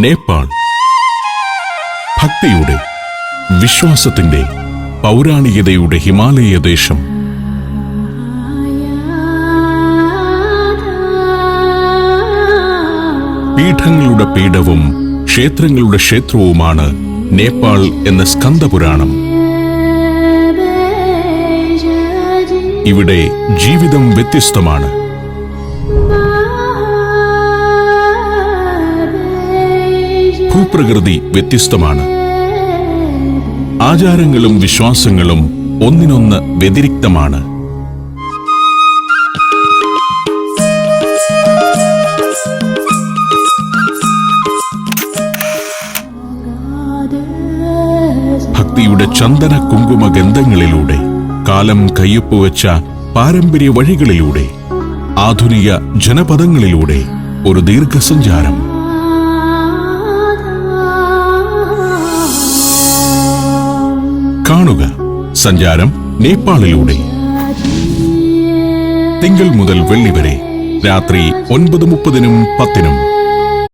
നേപ്പാൾ. ഭക്തിയുടെ വിശ്വാസത്തിന്റെ പൗരാണികതയുടെ ഹിമാലയ ദേശം. പീഠങ്ങളുടെ പീഠവും ക്ഷേത്രങ്ങളുടെ ക്ഷേത്രവുമാണ് നേപ്പാൾ എന്ന സ്കന്ദപുരാണം. ഇവിടെ ജീവിതം വ്യത്യസ്തമാണ്. ഭൂപ്രകൃതി വ്യത്യസ്തമാണ്. ആചാരങ്ങളും വിശ്വാസങ്ങളും ഒന്നിനൊന്ന് വ്യതിരിക്തമാണ്. ഭക്തിയുടെ ചന്ദന കുങ്കുമ ഗന്ധങ്ങളിലൂടെ കാലം കയ്യൊപ്പുവെച്ച പാരമ്പര്യ വഴികളിലൂടെ ആധുനിക ജനപദങ്ങളിലൂടെ ഒരു ദീർഘസഞ്ചാരം. കാണുക. സഞ്ചാരം നേപ്പാളിലൂടെ. തിങ്കൾ മുതൽ വെള്ളി വരെ രാത്രി ഒൻപത് മുപ്പതിനും പത്തിനും.